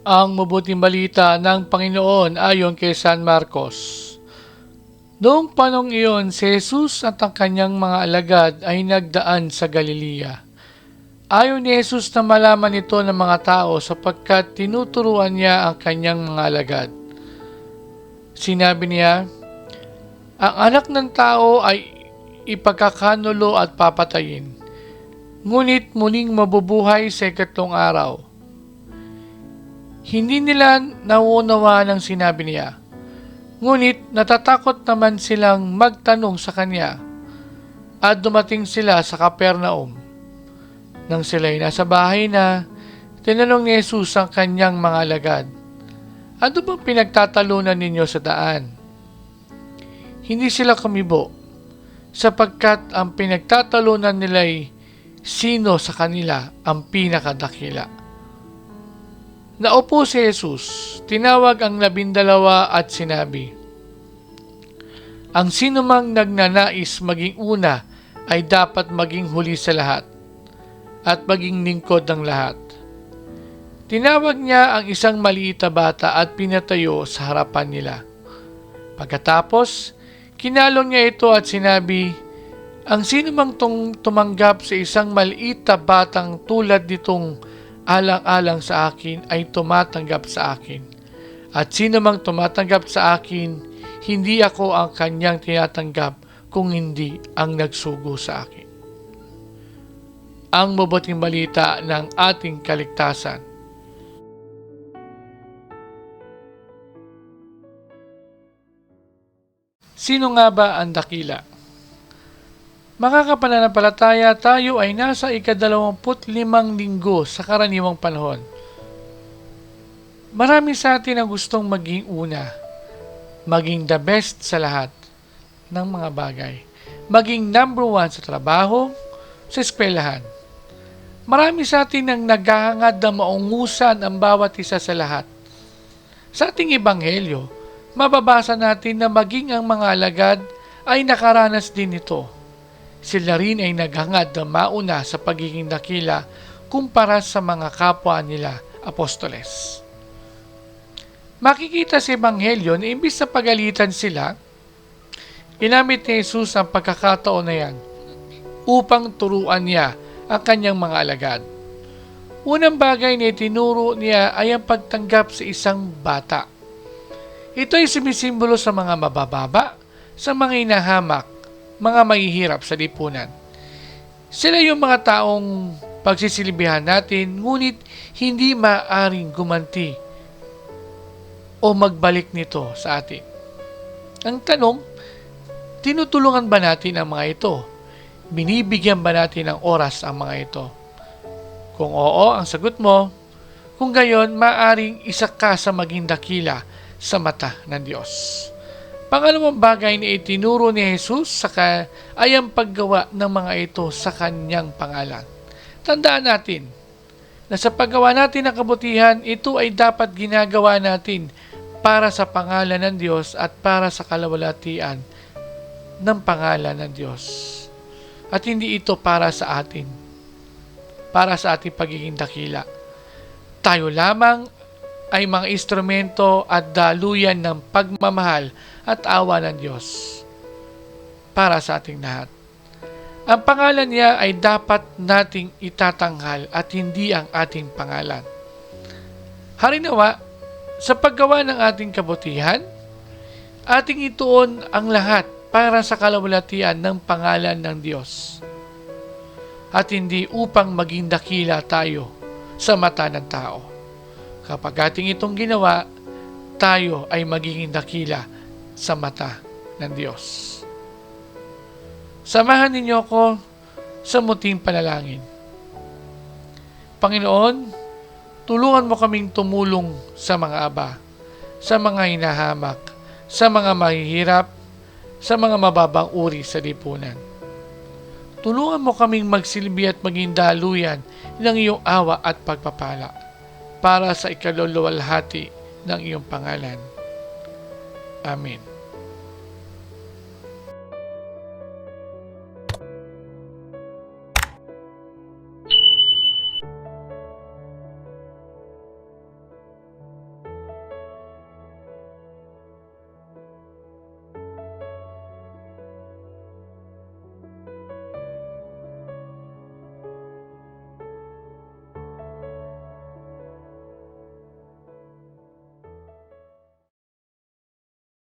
Ang mabuting balita ng Panginoon ayon kay San Marcos. Noong panong iyon, si Jesus at ang kanyang mga alagad ay nagdaan sa Galilea. Ayaw ni Jesus na malaman ito ng mga tao sapagkat tinuturuan niya ang kanyang mga alagad. Sinabi niya, Ang anak ng tao ay ipagkakanulo at papatayin, ngunit muling mabubuhay sa ikatlong araw. Hindi nila nauunawaan ang sinabi niya. Ngunit natatakot naman silang magtanong sa kanya at dumating sila sa Kapernaum. Nang sila'y nasa bahay na, tinanong ni Jesus ang kanyang mga alagad, Ano bang pinagtatalunan ninyo sa daan? Hindi sila kumibo, sapagkat ang pinagtatalunan nila'y sino sa kanila ang pinakadakila. Naupo si Jesus, tinawag ang labindalawa at sinabi, Ang sinumang nagnanais maging una ay dapat maging huli sa lahat at maging lingkod ng lahat. Tinawag niya ang isang maliit na bata at pinatayo sa harapan nila. Pagkatapos, kinalong niya ito at sinabi, Ang sinumang tung tumanggap sa isang maliit na batang tulad nitong alang-alang sa akin ay tumatanggap sa akin. At sino mang tumatanggap sa akin, hindi ako ang kanyang tinatanggap kung hindi ang nagsugo sa akin. Ang mabuting balita ng ating kaligtasan. Sino nga ba ang dakila? Mga kapananampalataya, tayo ay nasa ikadalawamput limang linggo sa karaniwang panahon. Marami sa atin ang gustong maging una, maging the best sa lahat ng mga bagay, maging number one sa trabaho, sa eskwelahan. Marami sa atin ang naghahangad na maungusan ang bawat isa sa lahat. Sa ating ebanghelyo, mababasa natin na maging ang mga alagad ay nakaranas din ito sila rin ay naghangad na mauna sa pagiging dakila kumpara sa mga kapwa nila apostoles. Makikita sa Ebanghelyo na imbis na pagalitan sila, ginamit ni Jesus ang pagkakataon na yan upang turuan niya ang kanyang mga alagad. Unang bagay na itinuro niya ay ang pagtanggap sa isang bata. Ito ay sumisimbolo sa mga mabababa, sa mga inahamak, mga mahihirap sa lipunan. Sila yung mga taong pagsisilbihan natin, ngunit hindi maaring gumanti o magbalik nito sa atin. Ang tanong, tinutulungan ba natin ang mga ito? Binibigyan ba natin ng oras ang mga ito? Kung oo, ang sagot mo, kung gayon, maaring isa ka sa maging dakila sa mata ng Diyos. Pangalawang bagay na itinuro ni Jesus sa ka, ay ang paggawa ng mga ito sa kanyang pangalan. Tandaan natin na sa paggawa natin ng kabutihan, ito ay dapat ginagawa natin para sa pangalan ng Diyos at para sa kalawalatian ng pangalan ng Diyos. At hindi ito para sa atin, para sa ating pagiging dakila. Tayo lamang ay mga instrumento at daluyan ng pagmamahal at awa ng Diyos para sa ating lahat. Ang pangalan niya ay dapat nating itatanghal at hindi ang ating pangalan. Harinawa, sa paggawa ng ating kabutihan, ating ituon ang lahat para sa kalawalatian ng pangalan ng Diyos at hindi upang maging dakila tayo sa mata ng tao. Kapag ating itong ginawa, tayo ay magiging dakila sa mata ng Diyos. Samahan ninyo ako sa muting panalangin. Panginoon, tulungan mo kaming tumulong sa mga aba, sa mga hinahamak, sa mga mahihirap, sa mga mababang uri sa lipunan. Tulungan mo kaming magsilbi at maging daluyan ng iyong awa at pagpapala para sa ikaluluwalhati ng iyong pangalan. Amen.